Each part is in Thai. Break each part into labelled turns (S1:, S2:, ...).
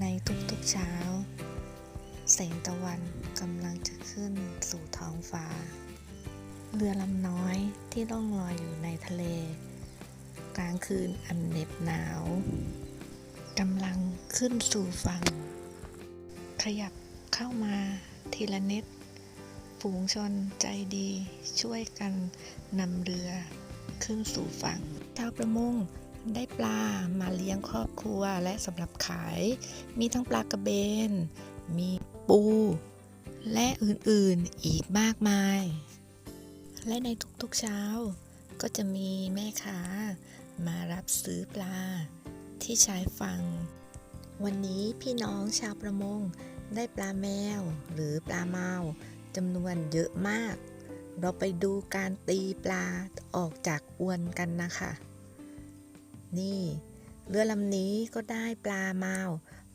S1: ในทุกๆเช้า แสงตะวันกำลังจะขึ้นสู่ท้องฟ้า เรือลำน้อยที่ล่องลอยอยู่ในทะเล กลางคืนอันเหน็บหนาวกำลังขึ้นสู่ฝั่ง ขยับเข้ามาทีละนิดฝูงชนใจดีช่วยกันนำเรือขึ้นสู่ฝั่งชาวประมง ได้ปลามาเลี้ยงครอบครัวและสำหรับขาย มีทั้งปลากระเบน มีปู และอื่นๆอีกมากมาย และในทุกๆเช้า ก็จะมีแม่ค้า มารับซื้อปลา ที่ชายฝั่ง วันนี้พี่น้องชาวประมงได้ปลาแมวหรือปลาเมาจำนวนเยอะมาก เราไปดูการตีปลาออกจากอวนกันนะคะ นี่ เรือลำนี้ก็ได้ปลาเมา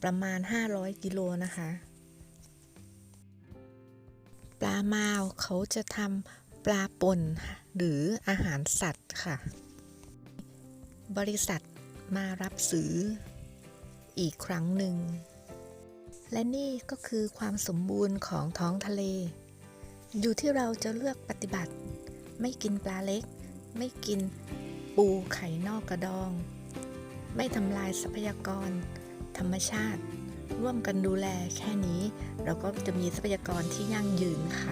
S1: ประมาณ 500 กิโลนะคะ ปลาเมาเขาจะทำปลาป่นหรืออาหารสัตว์ค่ะ บริษัทมารับซื้ออีกครั้งหนึ่ง และนี่ก็คือความสมบูรณ์ของท้องทะเล อยู่ที่เราจะเลือกปฏิบัติ ไม่กินปลาเล็ก ไม่กิน ปูไข่นอกกระดอง ไม่ทำลายทรัพยากร ธรรมชาติ ร่วมกันดูแลแค่นี้ เราก็จะมีทรัพยากรที่ยั่งยืนค่ะ